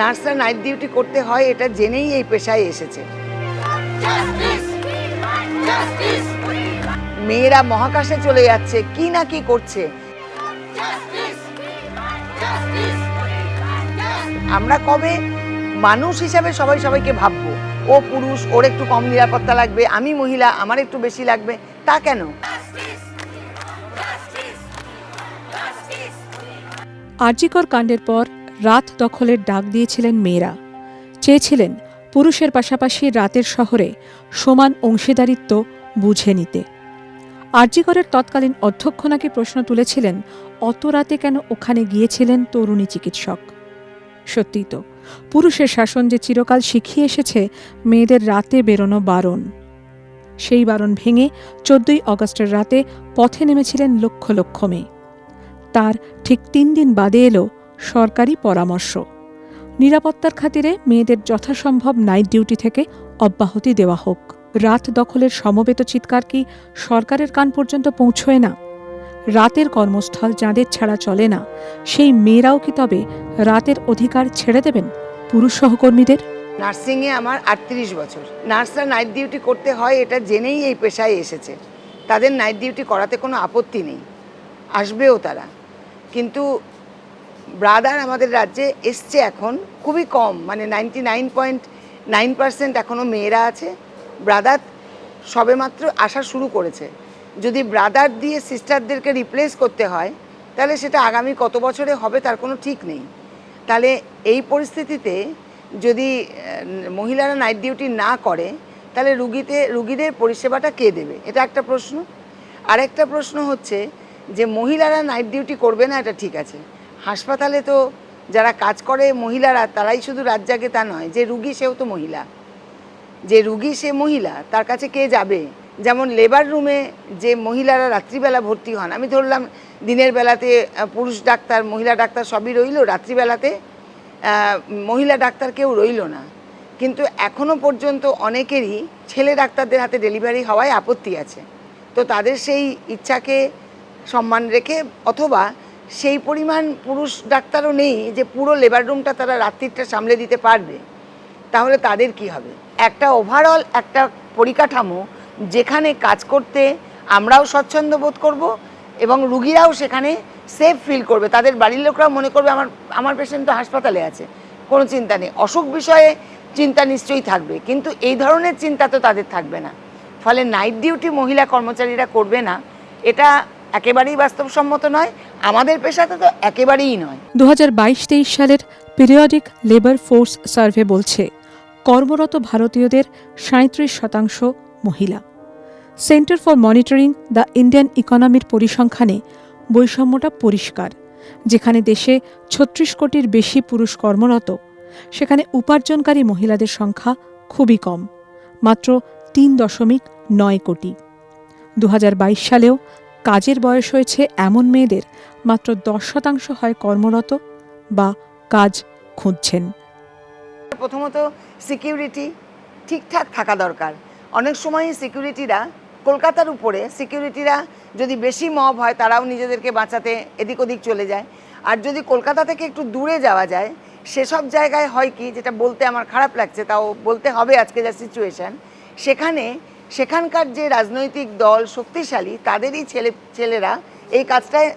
নার্সরা night duty করতে হয়, এটা জেনেই এই পেশায় এসেছে। মেয়েরা মহাকাশে চলে যাচ্ছে, কি না কি করছে? আমরা কবে মানুষ হিসাবে সবাই সবাইকে ভাববো, ও পুরুষ, ওর একটু কম নিরাপত্তা লাগবে, আমি মহিলা, আমার একটু বেশি লাগবে, তা কেন? আরজিকর কাণ্ডের পর রাত দখলের ডাক দিয়েছিলেন মেয়েরা। চেয়েছিলেন পুরুষের পাশাপাশি রাতের শহরে সমান অংশীদারিত্ব বুঝে নিতে। আরজিকরের তৎকালীন অধ্যক্ষ নাকি প্রশ্ন তুলেছিলেন, অত রাতে কেন ওখানে গিয়েছিলেন তরুণী চিকিৎসক? সত্যিই তো, পুরুষের শাসন যে চিরকাল শিখিয়ে এসেছে, মেয়েদের রাতে বেরোনো বারণ। সেই বারণ ভেঙে চোদ্দই অগস্টের রাতে পথে নেমেছিলেন লক্ষ লক্ষ মেয়ে। তার ঠিক তিন দিন বাদে এলো সরকারি পরামর্শ। নিরাপত্তার খাতিরে মেয়েদের যথাসম্ভব নাইট ডিউটি থেকে অব্যাহতি দেওয়া হোক। রাত দখলের সমবেত চিৎকার কি সরকারের কান পর্যন্ত পৌঁছয় না? রাতের কর্মস্থল যাঁদের ছাড়া চলে না, সেই মেয়েরাও কি তবে রাতের অধিকার ছেড়ে দেবেন পুরুষ সহকর্মীদের? নার্সিংয়ে আমার আটত্রিশ বছর। নার্সরা নাইট ডিউটি করতে হয় এটা জেনেই এই পেশায় এসেছে। তাদের নাইট ডিউটি করাতে কোনো আপত্তি নেই। আসবেও তারা। কিন্তু ব্রাদার আমাদের রাজ্যে এসছে এখন খুবই কম মানে ninety nine point nine percent এখনও মেয়েরা আছে। ব্রাদার সবেমাত্র আসা শুরু করেছে। যদি ব্রাদার দিয়ে সিস্টারদেরকে রিপ্লেস করতে হয়, তাহলে সেটা আগামী কত বছরে হবে তার কোনো ঠিক নেই। তাহলে এই পরিস্থিতিতে যদি মহিলারা নাইট ডিউটি না করে, তাহলে রুগীতে, রুগীদের পরিষেবাটা কে দেবে? এটা একটা প্রশ্ন। আরেকটা প্রশ্ন হচ্ছে যে মহিলারা নাইট ডিউটি করবে না, এটা ঠিক আছে। হাসপাতালে তো যারা কাজ করে মহিলারা, তারাই শুধু রাত জাগে তা নয়, যে রুগী সেও তো মহিলা। যে রুগী সে মহিলা, তার কাছে কে যাবে? যেমন লেবার রুমে যে মহিলারা রাত্রিবেলা ভর্তি হন, আমি ধরলাম দিনের বেলাতে পুরুষ ডাক্তার, মহিলা ডাক্তার সবই রইল, রাত্রিবেলাতে মহিলা ডাক্তার কেউ রইল না। কিন্তু এখনও পর্যন্ত অনেকেরই ছেলে ডাক্তারদের হাতে ডেলিভারি হওয়ায় আপত্তি আছে। তো তাদের সেই ইচ্ছাকে সম্মান রেখে অথবা সেই পরিমাণ পুরুষ ডাক্তারও নেই যে পুরো লেবার রুমটা তারা রাত্রিটা সামলে দিতে পারবে। তাহলে তাদের কি হবে? একটা ওভারঅল একটা পরিকাঠামো যেখানে কাজ করতে আমরাও স্বচ্ছন্দ বোধ করব এবং রুগীরাও সেখানে সেফ ফিল করবে। তাদের বাড়ির লোকরাও মনে করবে আমার আমার পেশেন্ট তো হাসপাতালে আছে, কোনো চিন্তা নেই। অসুখ বিষয়ে চিন্তা নিশ্চয়ই থাকবে, কিন্তু এই ধরনের চিন্তা তো তাদের থাকবে না। ফলে নাইট ডিউটি মহিলা কর্মচারীরা করবে না, এটা একেবারেই বাস্তবসম্মত নয়। আমাদের পেশাতে তো একেবারেই নয়। দু হাজার সালের পিরিয়ডিক লেবার ফোর্স সার্ভে বলছে, কর্মরত ভারতীয়দের সাঁত্রিশ শতাংশ মহিলা। Centre for monitoring the Indian ইকোনমির পরিসংখ্যানে বৈষম্যটা পরিষ্কার, যেখানে দেশে ছত্রিশ কোটির বেশি পুরুষ কর্মরত, সেখানে উপার্জনকারী মহিলাদের সংখ্যা খুবই কম, মাত্র তিন দশমিক নয় কোটি। দু হাজার বাইশ সালেও কাজের বয়স হয়েছে এমন মেয়েদের মাত্র দশ শতাংশ হয় কর্মরত বা কাজ খুঁজছেন। প্রথমত সিকিউরিটি ঠিকঠাক থাকা দরকার। অনেক সময় সিকিউরিটিরা কলকাতার উপরে, সিকিউরিটিরা যদি বেশি মব হয় তারাও নিজেদেরকে বাঁচাতে এদিক ওদিক চলে যায়। আর যদি কলকাতা থেকে একটু দূরে যাওয়া যায়, সেসব জায়গায় হয় কি, যেটা বলতে আমার খারাপ লাগছে, তাও বলতে হবে আজকে যা সিচুয়েশান সেখানে সেখানকার যে রাজনৈতিক দল শক্তিশালী, তাদেরই ছেলে, ছেলেরা এই কাজটায়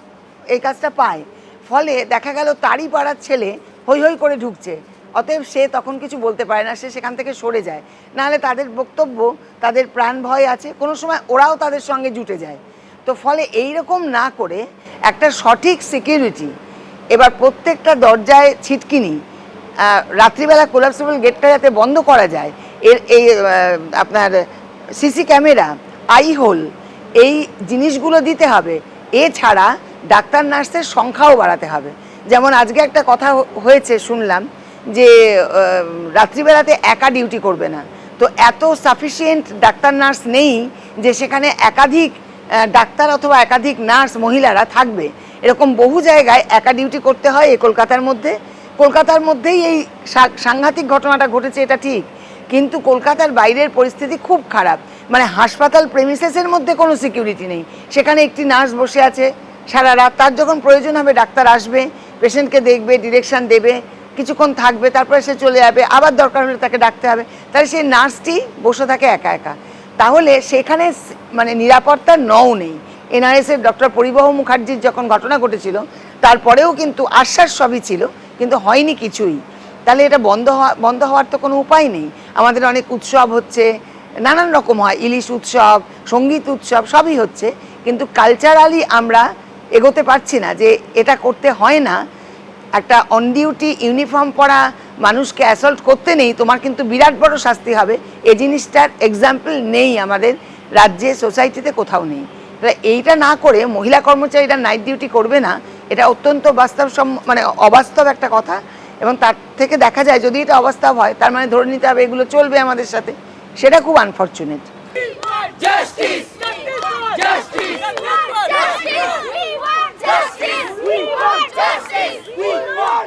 এই কাজটা পায়। ফলে দেখা গেল তারই পাড়ার ছেলে হই হই করে ঢুকছে। অতএব সে তখন কিছু বলতে পারে না, সে সেখান থেকে সরে যায়। নাহলে তাদের বক্তব্য, তাদের প্রাণ ভয় আছে, কোনো সময় ওরাও তাদের সঙ্গে জুটে যায়। তো ফলে এই রকম না করে একটা সঠিক সিকিউরিটি এবার প্রত্যেকটা দরজায় ছিটকিনি রাত্রিবেলা কোলাপসেবল গেটটা যাতে বন্ধ করা যায়, এর, এই আপনার সিসি ক্যামেরা, আই হোল, এই জিনিসগুলো দিতে হবে। এছাড়া ডাক্তার নার্সের সংখ্যাও বাড়াতে হবে। যেমন আজকে একটা কথা হয়েছে, শুনলাম যে রাত্রিবেলাতে একা ডিউটি করবে না। তো এত সাফিসিয়েন্ট ডাক্তার নার্স নেই যে, সেখানে একাধিক ডাক্তার অথবা একাধিক নার্স মহিলারা থাকবে। এরকম বহু জায়গায় একা ডিউটি করতে হয় এই কলকাতার মধ্যে। কলকাতার মধ্যেই এই সাংঘাতিক ঘটনাটা ঘটেছে, এটা ঠিক। কিন্তু কলকাতার বাইরের পরিস্থিতি খুব খারাপ। মানে হাসপাতাল প্রেমিসেসের মধ্যে কোনো সিকিউরিটি নেই। সেখানে একটি নার্স বসে আছে। সারা রাত তার যখন প্রয়োজন হবে, ডাক্তার আসবে পেশেন্টকে দেখবে ডিরেকশন দেবে, কিছুক্ষণ থাকবে, তারপরে সে চলে যাবে, আবার দরকার হলে তাকে ডাকতে হবে। তাহলে সেই নার্সটি বসে থাকে একা একা। তাহলে সেখানে মানে নিরাপত্তা নও নেই। এনআরএস এর ডক্টর পরিবহ মুখার্জির যখন ঘটনা ঘটেছিল, তারপরেও কিন্তু আশ্বাস সবই ছিল, কিন্তু হয়নি কিছুই। তাহলে এটা বন্ধ হওয়া বন্ধ হওয়ার তো কোনো উপায় নেই। আমাদের অনেক উৎসব হচ্ছে, নানান রকম হয়, ইলিশ উৎসব, সংগীত উৎসব, সবই হচ্ছে। কিন্তু কালচারালি আমরা এগোতে পারছি না যে এটা করতে হয় না। একটা অন ডিউটি ইউনিফর্ম পরা মানুষকে অ্যাসল্ট করতে নেই, তোমার কিন্তু বিরাট বড় শাস্তি হবে। এই জিনিসটার এক্সাম্পল নেই আমাদের রাজ্যে সোসাইটিতে কোথাও নেই। এইটা না করে মহিলা কর্মচারীরা নাইট ডিউটি করবে না, এটা অত্যন্ত বাস্তব মানে অবাস্তব একটা কথা। এবং তার থেকে দেখা যায় যদি এটা অবস্থা হয় তার মানে ধরে নিতে হবে এগুলো চলবে আমাদের সাথে। সেটা খুব unfortunate We want justice! We want justice! We want